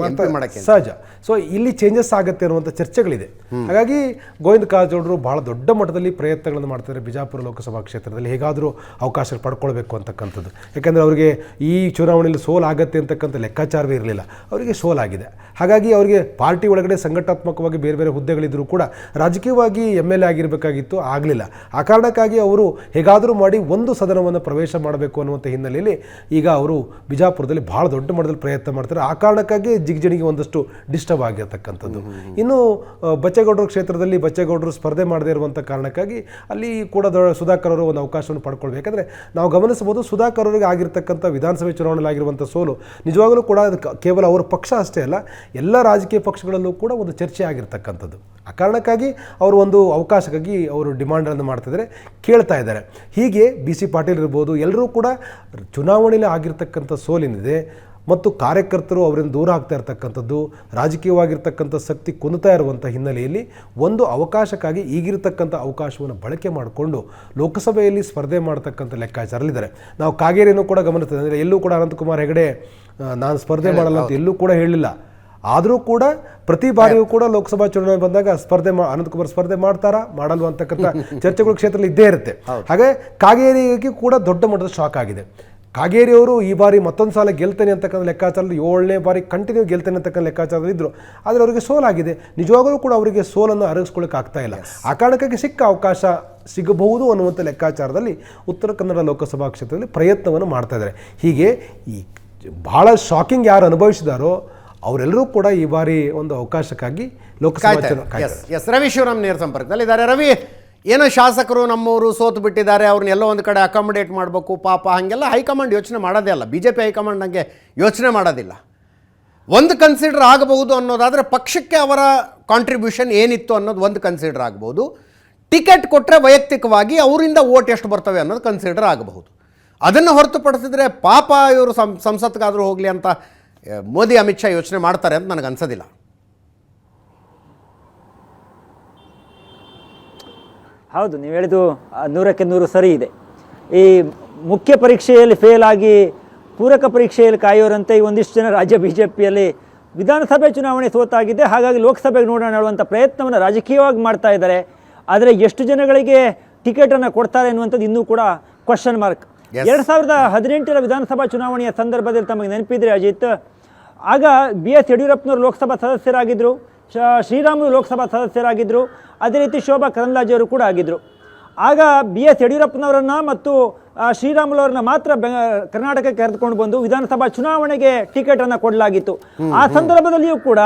ಸಹಜ. ಸೊ ಇಲ್ಲಿ ಚೇಂಜಸ್ ಆಗುತ್ತೆ ಅನ್ನುವಂಥ ಚರ್ಚೆಗಳಿದೆ. ಹಾಗಾಗಿ ಗೋವಿಂದ ಕಾರಜೋಳರು ಬಹಳ ದೊಡ್ಡ ಮಟ್ಟದಲ್ಲಿ ಪ್ರಯತ್ನಗಳನ್ನು ಮಾಡ್ತಾರೆ ಬಿಜಾಪುರ ಲೋಕಸಭಾ ಕ್ಷೇತ್ರದಲ್ಲಿ. ಹೇಗಾದರೂ ಅವಕಾಶ ಪಡ್ಕೊಳ್ಬೇಕು ಅಂತಕ್ಕಂಥದ್ದು. ಯಾಕಂದರೆ ಅವರಿಗೆ ಈ ಚುನಾವಣೆಯಲ್ಲಿ ಸೋಲ್ ಆಗತ್ತೆ ಅಂತಕ್ಕಂಥ ಲೆಕ್ಕಾಚಾರವೇ ಇರಲಿಲ್ಲ. ಅವರಿಗೆ ಸೋಲಾಗಿದೆ ಹಾಗಾಗಿ ಅವರಿಗೆ ಪಾರ್ಟಿ ಒಳಗಡೆ ಸಂಘಟನಾತ್ಮಕವಾಗಿ ಬೇರೆ ಬೇರೆ ಹುದ್ದೆಗಳಿದ್ದರೂ ಕೂಡ ರಾಜಕೀಯವಾಗಿ ಎಂ ಎಲ್ ಎ ಆಗಿರಬೇಕಾಗಿತ್ತು, ಆಗಲಿಲ್ಲ. ಆ ಕಾರಣಕ್ಕಾಗಿ ಅವರು ಹೇಗಾದರೂ ಮಾಡಿ ಒಂದು ಸದನವನ್ನು ಪ್ರವೇಶ ಮಾಡಬೇಕು ಅನ್ನುವಂಥ ಹಿನ್ನೆಲೆಯಲ್ಲಿ ಈಗ ಅವರು ಬಿಜಾಪುರದಲ್ಲಿ ಭಾಳ ದೊಡ್ಡ ಮಟ್ಟದಲ್ಲಿ ಪ್ರಯತ್ನ ಮಾಡ್ತಾರೆ. ಆ ಕಾರಣಕ್ಕಾಗಿ ಜಿಗ್ಜಣಿಗೆ ಒಂದಷ್ಟು ಡಿಸ್ಟರ್ಬ್ ಆಗಿರತಕ್ಕಂಥದ್ದು. ಇನ್ನು ಬಚ್ಚೇಗೌಡರ ಕ್ಷೇತ್ರದಲ್ಲಿ ಬಚ್ಚೇಗೌಡರು ಸ್ಪರ್ಧೆ ಮಾಡದೇ ಇರುವಂಥ ಕಾರಣಕ್ಕಾಗಿ ಅಲ್ಲಿ ಕೂಡ ಸುಧಾಕರ್ ಅವರು ಒಂದು ಅವಕಾಶವನ್ನು ಪಡ್ಕೊಳ್ಬೇಕಂದ್ರೆ ನಾವು ಗಮನಿಸಬಹುದು ಸುಧಾಕರ್ ಅವರಿಗೆ ಆಗಿರ್ತಕ್ಕಂಥ ಆಗಿರುವಂಥ ವಿಧಾನಸಭೆ ಚುನಾವಣೆಯಲ್ಲಿ ಆಗಿರುವಂಥ ಸೋಲು ನಿಜವಾಗಲೂ ಕೂಡ ಅದು ಕೇವಲ ಅವರ ಪಕ್ಷ ಅಷ್ಟೇ ಅಲ್ಲ, ಎಲ್ಲ ರಾಜಕೀಯ ಪಕ್ಷಗಳಲ್ಲೂ ಕೂಡ ಒಂದು ಚರ್ಚೆ ಆಗಿರ್ತಕ್ಕಂಥದ್ದು ಆ ಕಾರಣಕ್ಕಾಗಿ ಅವರು ಒಂದು ಅವಕಾಶಕ್ಕಾಗಿ ಅವರು ಡಿಮಾಂಡನ್ನು ಮಾಡ್ತಿದ್ದಾರೆ, ಕೇಳ್ತಾ ಇದ್ದಾರೆ. ಹೀಗೆ ಬಿ ಸಿ ಪಾಟೀಲ್ ಇರ್ಬೋದು, ಎಲ್ಲರೂ ಕೂಡ ಚುನಾವಣೆಯಲ್ಲಿ ಆಗಿರ್ತಕ್ಕಂಥ ಸೋಲಿನಿದೆ. ಮತ್ತು ಕಾರ್ಯಕರ್ತರು ಅವರಿಂದ ದೂರ ಆಗ್ತಾ ಇರ್ತಕ್ಕಂಥದ್ದು ರಾಜಕೀಯವಾಗಿರ್ತಕ್ಕಂಥ ಶಕ್ತಿ ಕುಂದುತ್ತಾ ಇರುವಂಥ ಹಿನ್ನೆಲೆಯಲ್ಲಿ ಒಂದು ಅವಕಾಶಕ್ಕಾಗಿ ಈಗಿರತಕ್ಕಂಥ ಅವಕಾಶವನ್ನು ಬಳಕೆ ಮಾಡಿಕೊಂಡು ಲೋಕಸಭೆಯಲ್ಲಿ ಸ್ಪರ್ಧೆ ಮಾಡ್ತಕ್ಕಂಥ ಲೆಕ್ಕಾಚಾರಲ್ಲಿದ್ದಾರೆ ನಾವು ಕಾಗೇರಿಯನ್ನು ಕೂಡ ಗಮನಿಸ್ತದೆ ಅಂದರೆ ಎಲ್ಲೂ ಕೂಡ ಅನಂತಕುಮಾರ್ ಹೆಗಡೆ ನಾನು ಸ್ಪರ್ಧೆ ಮಾಡಲ್ಲ ಅಂತ ಎಲ್ಲೂ ಕೂಡ ಹೇಳಿಲ್ಲ. ಆದರೂ ಕೂಡ ಪ್ರತಿ ಬಾರಿಯೂ ಕೂಡ ಲೋಕಸಭಾ ಚುನಾವಣೆ ಬಂದಾಗ ಸ್ಪರ್ಧೆ ಮಾ ಅನಂತಕುಮಾರ್ ಸ್ಪರ್ಧೆ ಮಾಡ್ತಾರಾ ಮಾಡಲ್ವಾ ಅಂತಕ್ಕಂಥ ಚರ್ಚೆಗಳು ಕ್ಷೇತ್ರದಲ್ಲಿ ಇದ್ದೇ ಇರುತ್ತೆ. ಹಾಗೆ ಕಾಗೇರಿಗೆ ಕೂಡ ದೊಡ್ಡ ಮಟ್ಟದ ಶಾಕ್ ಆಗಿದೆ. ಕಾಗೇರಿಯವರು ಈ ಬಾರಿ ಮತ್ತೊಂದು ಸಲ ಗೆಲ್ತೇನೆ ಅಂತಕ್ಕಂಥ ಲೆಕ್ಕಾಚಾರದಲ್ಲಿ ಏಳನೇ ಬಾರಿ ಕಂಟಿನ್ಯೂ ಗೆಲ್ತೇನೆ ಅಂತಕ್ಕಂಥ ಲೆಕ್ಕಾಚಾರದಲ್ಲಿ ಇದ್ದರು ಆದರೆ ಅವರಿಗೆ ಸೋಲಾಗಿದೆ. ನಿಜವಾಗಲೂ ಕೂಡ ಅವರಿಗೆ ಸೋಲನ್ನು ಅರಗಿಸ್ಕೊಳ್ಳೋಕೆ ಆಗ್ತಾ ಇಲ್ಲ. ಆ ಕಾರಣಕ್ಕಾಗಿ ಸಿಕ್ಕ ಅವಕಾಶ ಸಿಗಬಹುದು ಅನ್ನುವಂಥ ಲೆಕ್ಕಾಚಾರದಲ್ಲಿ ಉತ್ತರ ಕನ್ನಡ ಲೋಕಸಭಾ ಕ್ಷೇತ್ರದಲ್ಲಿ ಪ್ರಯತ್ನವನ್ನು ಮಾಡ್ತಾ ಇದ್ದಾರೆ. ಹೀಗೆ ಈ ಭಾಳ ಶಾಕಿಂಗ್ ಯಾರು ಅನುಭವಿಸಿದಾರೋ ಅವರೆಲ್ಲರೂ ಕೂಡ ಈ ಬಾರಿ ಒಂದು ಅವಕಾಶಕ್ಕಾಗಿ ಲೋಕಸಭಾ ರವಿ ಶಿವರಾಮ್ ನೇರ ಸಂಪರ್ಕದಲ್ಲಿ ಇದ್ದಾರೆ ರವಿ ಏನೋ ಶಾಸಕರು ನಮ್ಮವರು ಸೋತು ಬಿಟ್ಟಿದ್ದಾರೆ ಅವ್ರನ್ನೆಲ್ಲ ಒಂದು ಕಡೆ ಅಕಾಮಿಡೇಟ್ ಮಾಡಬೇಕು, ಪಾಪ ಹಾಗೆಲ್ಲ ಹೈಕಮಾಂಡ್ ಯೋಚನೆ ಮಾಡೋದೇ ಅಲ್ಲ. ಬಿ ಜೆ ಪಿ ಹೈಕಮಾಂಡ್ ಹಂಗೆ ಯೋಚನೆ ಮಾಡೋದಿಲ್ಲ. ಒಂದು ಕನ್ಸಿಡರ್ ಆಗಬಹುದು ಅನ್ನೋದಾದರೆ ಪಕ್ಷಕ್ಕೆ ಅವರ ಕಾಂಟ್ರಿಬ್ಯೂಷನ್ ಏನಿತ್ತು ಅನ್ನೋದು ಒಂದು ಕನ್ಸಿಡರ್ ಆಗಬಹುದು. ಟಿಕೆಟ್ ಕೊಟ್ಟರೆ ವೈಯಕ್ತಿಕವಾಗಿ ಅವರಿಂದ ಓಟ್ ಎಷ್ಟು ಬರ್ತವೆ ಅನ್ನೋದು ಕನ್ಸಿಡರ್ ಆಗಬಹುದು. ಅದನ್ನು ಹೊರತುಪಡಿಸಿದ್ರೆ ಪಾಪ ಇವರು ಸಂಸತ್ಗಾದರೂ ಹೋಗಲಿ ಅಂತ ಮೋದಿ, ಅಮಿತ್ ಶಾ ಯೋಚನೆ ಮಾಡ್ತಾರೆ ಅಂತ ನನಗೆ ಅನ್ಸೋದಿಲ್ಲ. ಹೌದು ನೀವು ಹೇಳಿದ್ದು ನೂರಕ್ಕೆ ನೂರು ಸರಿ ಇದೆ. ಈ ಮುಖ್ಯ ಪರೀಕ್ಷೆಯಲ್ಲಿ ಫೇಲ್ ಆಗಿ ಪೂರಕ ಪರೀಕ್ಷೆಯಲ್ಲಿ ಕಾಯೋರಂತೆ ಈ ಒಂದಿಷ್ಟು ಜನ ರಾಜ್ಯ ಬಿ ಜೆ ಪಿಯಲ್ಲಿ ವಿಧಾನಸಭೆ ಚುನಾವಣೆ ಸೋತಾಗಿದೆ. ಹಾಗಾಗಿ ಲೋಕಸಭೆಗೆ ನೋಡೋಣ ಹೇಳುವಂಥ ಪ್ರಯತ್ನವನ್ನು ರಾಜಕೀಯವಾಗಿ ಮಾಡ್ತಾ ಇದ್ದಾರೆ. ಆದರೆ ಎಷ್ಟು ಜನಗಳಿಗೆ ಟಿಕೆಟನ್ನು ಕೊಡ್ತಾರೆ ಅನ್ನುವಂಥದ್ದು ಇನ್ನೂ ಕೂಡ ಕ್ವಶನ್ ಮಾರ್ಕ್. ಎರಡು ಸಾವಿರದ ಹದಿನೆಂಟರ ವಿಧಾನಸಭಾ ಚುನಾವಣೆಯ ಸಂದರ್ಭದಲ್ಲಿ ತಮಗೆ ನೆನಪಿದ್ರೆ ಅಜಿತ್ ಆಗ ಬಿ ಎಸ್ ಯಡಿಯೂರಪ್ಪನವರು ಲೋಕಸಭಾ ಸದಸ್ಯರಾಗಿದ್ದರು. ಶ್ರೀರಾಮುಲು ಲೋಕಸಭಾ ಸದಸ್ಯರಾಗಿದ್ದರು ಅದೇ ರೀತಿ ಶೋಭಾ ಕರಂದ್ಲಾಜೆಯವರು ಕೂಡ ಆಗಿದ್ದರು ಆಗ ಬಿ ಎಸ್ ಯಡಿಯೂರಪ್ಪನವರನ್ನು ಮತ್ತು ಶ್ರೀರಾಮುಲು ಅವರನ್ನ ಮಾತ್ರ ಬೆ ಕರ್ನಾಟಕಕ್ಕೆ ಕರೆದುಕೊಂಡು ಬಂದು ವಿಧಾನಸಭಾ ಚುನಾವಣೆಗೆ ಟಿಕೆಟನ್ನು ಕೊಡಲಾಗಿತ್ತು. ಆ ಸಂದರ್ಭದಲ್ಲಿಯೂ ಕೂಡ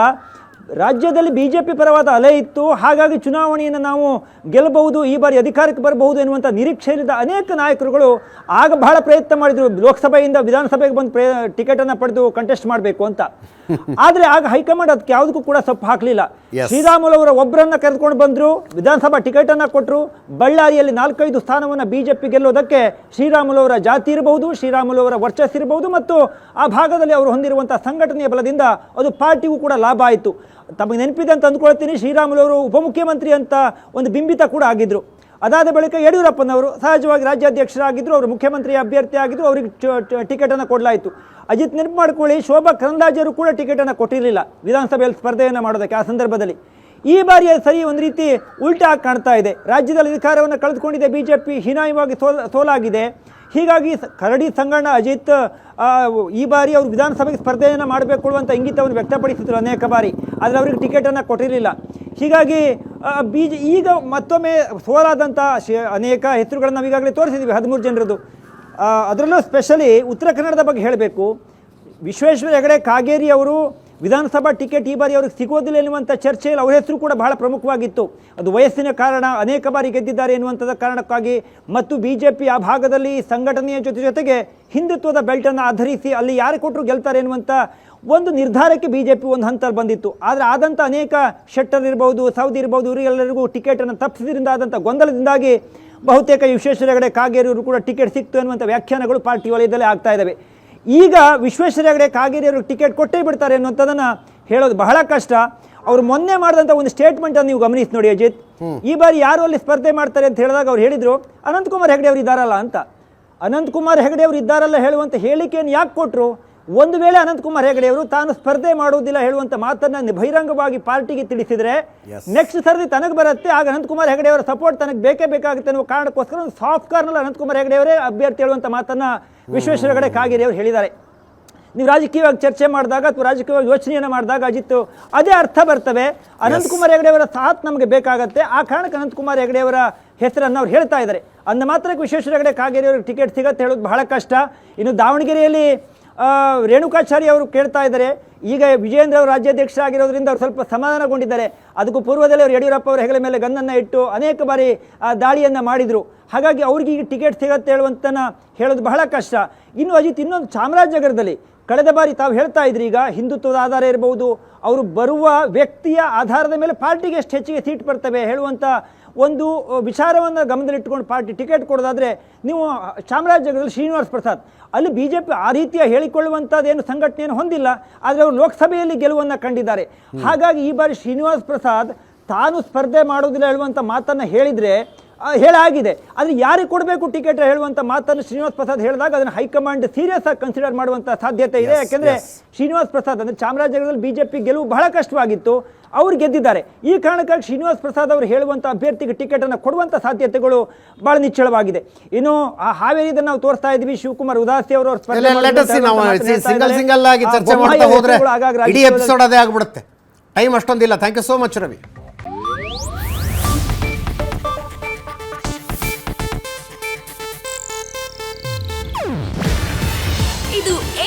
ರಾಜ್ಯದಲ್ಲಿ ಬಿಜೆಪಿ ಪರವಾದ ಅಲೆ ಇತ್ತು. ಹಾಗಾಗಿ ಚುನಾವಣೆಯನ್ನು ನಾವು ಗೆಲ್ಲಬಹುದು ಈ ಬಾರಿ ಅಧಿಕಾರಕ್ಕೆ ಬರಬಹುದು ಎನ್ನುವಂಥ ನಿರೀಕ್ಷೆಯಲ್ಲಿದ್ದ ಅನೇಕ ನಾಯಕರುಗಳು ಆಗ ಬಹಳ ಪ್ರಯತ್ನ ಮಾಡಿದರು. ಲೋಕಸಭೆಯಿಂದ ವಿಧಾನಸಭೆಗೆ ಬಂದು ಪ್ರೇ ಟಿಕೆಟನ್ನು ಪಡೆದು ಕಂಟೆಸ್ಟ್ ಮಾಡಬೇಕು ಅಂತ. ಆದರೆ ಆಗ ಹೈಕಮಾಂಡ್ ಅದಕ್ಕೆ ಯಾವುದಕ್ಕೂ ಕೂಡ ಸೊಪ್ಪು ಹಾಕಲಿಲ್ಲ. ಶ್ರೀರಾಮುಲು ಅವರ ಒಬ್ಬರನ್ನ ಕರೆದುಕೊಂಡು ಬಂದರು ವಿಧಾನಸಭಾ ಟಿಕೆಟನ್ನು ಕೊಟ್ಟರು ಬಳ್ಳಾರಿಯಲ್ಲಿ ನಾಲ್ಕೈದು ಸ್ಥಾನವನ್ನು ಪಿ ಗೆಲ್ಲೋದಕ್ಕೆ ಶ್ರೀರಾಮುಲು ಅವರ ಜಾತಿ ಇರಬಹುದು ಶ್ರೀರಾಮುಲು ಅವರ ವರ್ಚಸ್ ಇರಬಹುದು ಮತ್ತು ಆ ಭಾಗದಲ್ಲಿ ಅವರು ಹೊಂದಿರುವಂಥ ಸಂಘಟನೆಯ ಬಲದಿಂದ ಅದು ಪಾರ್ಟಿಗೂ ಕೂಡ ಲಾಭ ಆಯಿತು. ತಮಗೆ ನೆನಪಿದೆ ಅಂತ ಅಂದ್ಕೊಳ್ತೀನಿ. ಶ್ರೀರಾಮುಲು ಅವರು ಉಪಮುಖ್ಯಮಂತ್ರಿ ಅಂತ ಒಂದು ಬಿಂಬಿತ ಕೂಡ ಆಗಿದ್ರು. ಅದಾದ ಬಳಿಕ ಯಡಿಯೂರಪ್ಪನವರು ಸಹಜವಾಗಿ ರಾಜ್ಯಾಧ್ಯಕ್ಷರಾಗಿದ್ದರು ಅವರು ಮುಖ್ಯಮಂತ್ರಿ ಅಭ್ಯರ್ಥಿ ಆಗಿದ್ದರು ಅವರಿಗೆ ಟಿಕೆಟನ್ನು ಕೊಡಲಾಯಿತು. ಅಜಿತ್ ನೆನಪು ಮಾಡ್ಕೊಳ್ಳಿ, ಶೋಭಾ ಕರಂದಾಜರು ಕೂಡ ಟಿಕೆಟನ್ನು ಕೊಟ್ಟಿರಲಿಲ್ಲ ವಿಧಾನಸಭೆಯಲ್ಲಿ ಸ್ಪರ್ಧೆಯನ್ನು ಮಾಡೋದಕ್ಕೆ ಆ ಸಂದರ್ಭದಲ್ಲಿ. ಈ ಬಾರಿ ಅದು ಸರಿ ಒಂದು ರೀತಿ ಉಲ್ಟಾ ಕಾಣ್ತಾ ಇದೆ. ರಾಜ್ಯದಲ್ಲಿ ಅಧಿಕಾರವನ್ನು ಕಳೆದುಕೊಂಡಿದೆ ಬಿ ಜೆ ಪಿ ಹೀನಾಯವಾಗಿ ಸೋಲ್, ಸೋಲಾಗಿದೆ. ಹೀಗಾಗಿ ಕರಡಿ ಸಂಗಣ್ಣ ಅಜಿತ್ ಈ ಬಾರಿ ಅವರು ವಿಧಾನಸಭೆಗೆ ಸ್ಪರ್ಧೆಯನ್ನು ಮಾಡಬೇಕು ಅಂತ ಇಂಗಿತವನ್ನು ವ್ಯಕ್ತಪಡಿಸಿದ್ರು ಅನೇಕ ಬಾರಿ. ಆದರೆ ಅವರಿಗೆ ಟಿಕೆಟನ್ನು ಕೊಟ್ಟಿರಲಿಲ್ಲ. ಹೀಗಾಗಿ ಬಿ ಈಗ ಮತ್ತೊಮ್ಮೆ ಸೋಲಾದಂಥ ಅನೇಕ ಹೆಸರುಗಳನ್ನು ನಾವು ಈಗಾಗಲೇ ತೋರಿಸಿದ್ದೀವಿ ಹದಿಮೂರು ಜನರದ್ದು. ಅದರಲ್ಲೂ ಸ್ಪೆಷಲಿ ಉತ್ತರ ಕನ್ನಡದ ಬಗ್ಗೆ ಹೇಳಬೇಕು. ವಿಶ್ವೇಶ್ವರ ಹೆಗಡೆ ಕಾಗೇರಿ ಅವರು ವಿಧಾನಸಭಾ ಟಿಕೆಟ್ ಈ ಬಾರಿ ಅವ್ರಿಗೆ ಸಿಗೋದಿಲ್ಲ ಎನ್ನುವಂಥ ಚರ್ಚೆಯಲ್ಲಿ ಅವರ ಹೆಸರು ಕೂಡ ಬಹಳ ಪ್ರಮುಖವಾಗಿತ್ತು. ಅದು ವಯಸ್ಸಿನ ಕಾರಣ ಅನೇಕ ಬಾರಿ ಗೆದ್ದಿದ್ದಾರೆ ಎನ್ನುವಂಥದ್ದು ಕಾರಣಕ್ಕಾಗಿ ಮತ್ತು ಬಿ ಜೆ ಪಿ ಆ ಭಾಗದಲ್ಲಿ ಸಂಘಟನೆಯ ಜೊತೆ ಜೊತೆಗೆ ಹಿಂದುತ್ವದ ಬೆಲ್ಟನ್ನು ಆಧರಿಸಿ ಅಲ್ಲಿ ಯಾರು ಕೊಟ್ಟರು ಗೆಲ್ತಾರೆ ಎನ್ನುವಂಥ ಒಂದು ನಿರ್ಧಾರಕ್ಕೆ ಬಿ ಜೆ ಪಿ ಒಂದು ಹಂತಲ್ಲಿ ಬಂದಿತ್ತು. ಆದರೆ ಆದಂಥ ಅನೇಕ ಶೆಟ್ಟರ್ ಇರ್ಬೋದು, ಸೌದಿ ಇರ್ಬೋದು ಇವರಿಗೆಲ್ಲರಿಗೂ ಟಿಕೆಟನ್ನು ತಪ್ಪಿಸಿದ್ರಿಂದ ಆದಂಥ ಗೊಂದಲದಿಂದಾಗಿ ಬಹುತೇಕ ವಿಶ್ವೇಶ್ವರ ಹೆಗಡೆ ಕಾಗೇರಿಯವರು ಕೂಡ ಟಿಕೆಟ್ ಸಿಕ್ತು ಎನ್ನುವಂಥ ವ್ಯಾಖ್ಯಾನಗಳು ಪಾರ್ಟಿ ವಲಯದಲ್ಲೇ ಆಗ್ತಾ ಇದ್ದಾವೆ. ಈಗ ವಿಶ್ವೇಶ್ವರ ಹೆಗಡೆ ಕಾಗೇರಿ ಅವ್ರಿಗೆ ಟಿಕೆಟ್ ಕೊಟ್ಟೇ ಬಿಡ್ತಾರೆ ಅನ್ನೋಂಥದ್ದನ್ನು ಹೇಳೋದು ಬಹಳ ಕಷ್ಟ. ಅವ್ರು ಮೊನ್ನೆ ಮಾಡಿದಂಥ ಒಂದು ಸ್ಟೇಟ್ಮೆಂಟ್ ಅನ್ನು ನೀವು ಗಮನಿಸಿ ನೋಡಿ ಅಜಿತ್. ಈ ಬಾರಿ ಯಾರು ಅಲ್ಲಿ ಸ್ಪರ್ಧೆ ಮಾಡ್ತಾರೆ ಅಂತ ಹೇಳಿದಾಗ ಅವ್ರು ಹೇಳಿದ್ರು ಅನಂತಕುಮಾರ್ ಹೆಗಡೆ ಅವರು ಇದ್ದಾರಲ್ಲ ಅಂತ. ಅನಂತಕುಮಾರ್ ಹೆಗಡೆ ಅವರು ಇದ್ದಾರಲ್ಲ ಹೇಳುವಂಥ ಹೇಳಿಕೆಯನ್ನು ಯಾಕೆ ಕೊಟ್ಟರು ಒಂದು ವೇಳೆ ಅನಂತಕುಮಾರ್ ಹೆಗಡೆ ಅವರು ತಾನು ಸ್ಪರ್ಧೆ ಮಾಡುವುದಿಲ್ಲ ಹೇಳುವಂಥ ಮಾತನ್ನ ಬಹಿರಂಗವಾಗಿ ಪಾರ್ಟಿಗೆ ತಿಳಿಸಿದರೆ ನೆಕ್ಸ್ಟ್ ಸರ್ದಿ ತನಗೆ ಬರುತ್ತೆ ಆಗ ಅನಂತಕುಮಾರ್ ಹೆಗಡೆ ಅವರ ಸಪೋರ್ಟ್ ತನಗೆ ಬೇಕೇ ಬೇಕಾಗುತ್ತೆ ಅನ್ನೋ ಕಾರಣಕ್ಕೋಸ್ಕರ ಒಂದು ಸಾಫ್ಟ್ ಕಾರ್ನಲ್ಲಿ ಅನಂತಕುಮಾರ್ ಹೆಗಡೆ ಅವರೇ ಅಭ್ಯರ್ಥಿ ಹೇಳುವಂಥ ಮಾತನ್ನ ವಿಶ್ವೇಶ್ವರ ಹೆಗಡೆ ಕಾಗೇರಿ ಅವರು ಹೇಳಿದ್ದಾರೆ. ನೀವು ರಾಜಕೀಯವಾಗಿ ಚರ್ಚೆ ಮಾಡಿದಾಗ ಅಥವಾ ರಾಜಕೀಯವಾಗಿ ಯೋಚನೆಯನ್ನು ಮಾಡಿದಾಗ ಅಜಿತ್ತು ಅದೇ ಅರ್ಥ ಬರ್ತವೆ. ಅನಂತಕುಮಾರ್ ಹೆಗಡೆಯವರ ಸಾಥ್ ನಮಗೆ ಬೇಕಾಗತ್ತೆ. ಆ ಕಾರಣಕ್ಕೆ ಅನಂತಕುಮಾರ್ ಹೆಗಡೆಯವರ ಹೆಸರನ್ನು ಅವ್ರು ಹೇಳ್ತಾ ಇದ್ದಾರೆ. ಅಂದ ಮಾತ್ರಕ್ಕೆ ವಿಶ್ವೇಶ್ವರ ಹೆಗಡೆ ಕಾಗೇರಿ ಅವ್ರಿಗೆ ಟಿಕೆಟ್ ಸಿಗತ್ತೆ ಹೇಳೋದು ಬಹಳ ಕಷ್ಟ. ಇನ್ನು ದಾವಣಗೆರೆಯಲ್ಲಿ ರೇಣುಕಾಚಾರ್ಯ ಅವರು ಕೇಳ್ತಾ ಇದ್ದಾರೆ ಈಗ ವಿಜಯೇಂದ್ರ ಅವರು ರಾಜ್ಯಾಧ್ಯಕ್ಷರಾಗಿರೋದ್ರಿಂದ ಅವರು ಸ್ವಲ್ಪ ಸಮಾಧಾನಗೊಂಡಿದ್ದಾರೆ. ಅದಕ್ಕೂ ಪೂರ್ವದಲ್ಲಿ ಅವರು ಯಡಿಯೂರಪ್ಪ ಅವರ ಹೆಗಲ ಮೇಲೆ ಗನ್ನನ್ನು ಇಟ್ಟು ಅನೇಕ ಬಾರಿ ಆ, ದಾಳಿಯನ್ನು ಮಾಡಿದರು. ಹಾಗಾಗಿ ಅವ್ರಿಗೆ ಈಗ ಟಿಕೆಟ್ ಸಿಗತ್ತೆ ಹೇಳುವಂತನ ಹೇಳೋದು ಬಹಳ ಕಷ್ಟ. ಇನ್ನು ಅಜಿತ್ ಇನ್ನೊಂದು ಚಾಮರಾಜನಗರದಲ್ಲಿ ಕಳೆದ ಬಾರಿ ತಾವು ಹೇಳ್ತಾ ಇದ್ರಿ ಈಗ ಹಿಂದುತ್ವದ ಆಧಾರ ಇರಬಹುದು ಅವರು ಬರುವ ವ್ಯಕ್ತಿಯ ಆಧಾರದ ಮೇಲೆ ಪಾರ್ಟಿಗೆ ಎಷ್ಟು ಹೆಚ್ಚಿಗೆ ಸೀಟ್ ಬರ್ತವೆ ಹೇಳುವಂಥ ಒಂದು ವಿಚಾರವನ್ನು ಗಮನದಲ್ಲಿಟ್ಟುಕೊಂಡು ಪಾರ್ಟಿ ಟಿಕೆಟ್ ಕೊಡೋದಾದರೆ ನೀವು ಚಾಮರಾಜನಗರದಲ್ಲಿ ಶ್ರೀನಿವಾಸ್ ಪ್ರಸಾದ್. ಅಲ್ಲಿ ಬಿ ಜೆ ಪಿ ಆ ರೀತಿಯ ಹೇಳಿಕೊಳ್ಳುವಂಥದ್ದೇನು ಸಂಘಟನೆಯನ್ನು ಹೊಂದಿಲ್ಲ ಆದರೆ ಅವರು ಲೋಕಸಭೆಯಲ್ಲಿ ಗೆಲುವನ್ನು ಕಂಡಿದ್ದಾರೆ. ಹಾಗಾಗಿ ಈ ಬಾರಿ ಶ್ರೀನಿವಾಸ್ ಪ್ರಸಾದ್ ತಾನು ಸ್ಪರ್ಧೆ ಮಾಡೋದಿಲ್ಲ ಹೇಳುವಂಥ ಮಾತನ್ನು ಹೇಳಿದರೆ ಹೇಳಾಗಿದೆ. ಆದರೆ ಯಾರಿಗೆ ಕೊಡಬೇಕು ಟಿಕೆಟ್ ಹೇಳುವಂಥ ಮಾತನ್ನು ಶ್ರೀನಿವಾಸ್ ಪ್ರಸಾದ್ ಹೇಳಿದಾಗ ಅದನ್ನು ಹೈಕಮಾಂಡ್ ಸೀರಿಯಸ್ ಆಗಿ ಕನ್ಸಿಡರ್ ಮಾಡುವಂಥ ಸಾಧ್ಯತೆ ಇದೆ. ಯಾಕೆಂದರೆ ಶ್ರೀನಿವಾಸ್ ಪ್ರಸಾದ್ ಅಂದರೆ ಚಾಮರಾಜನಗರದಲ್ಲಿ ಬಿಜೆಪಿ ಗೆಲುವು ಬಹಳ ಕಷ್ಟವಾಗಿತ್ತು. ಅವ್ರು ಗೆದ್ದಿದ್ದಾರೆ. ಈ ಕಾರಣಕ್ಕಾಗಿ ಶ್ರೀನಿವಾಸ್ ಪ್ರಸಾದ್ ಅವರು ಹೇಳುವಂಥ ಅಭ್ಯರ್ಥಿಗೆ ಟಿಕೆಟ್ ಅನ್ನು ಕೊಡುವಂಥ ಸಾಧ್ಯತೆಗಳು ಬಹಳ ನಿಚ್ಚಳವಾಗಿದೆ. ಇನ್ನು ಆ ಹಾವೇರಿದ ನಾವು ತೋರಿಸ್ತಾ ಇದ್ವಿ ಶಿವಕುಮಾರ್ ಉದಾಸಿ ಅವರು ಸಿಂಗಲ್ ಸಿಂಗಲ್ ಆಗಿ ಚರ್ಚೆ ಮಾಡ್ತಾ ಹೋದ್ರೆ ಹೆಸರುಗಳು ಇಡೀ ಎಪಿಸೋಡ್ ಅದೇ ಆಗ್ಬಿಡುತ್ತೆ. Time ಅಷ್ಟೊಂದಿಲ್ಲ. Thank you so much Ravi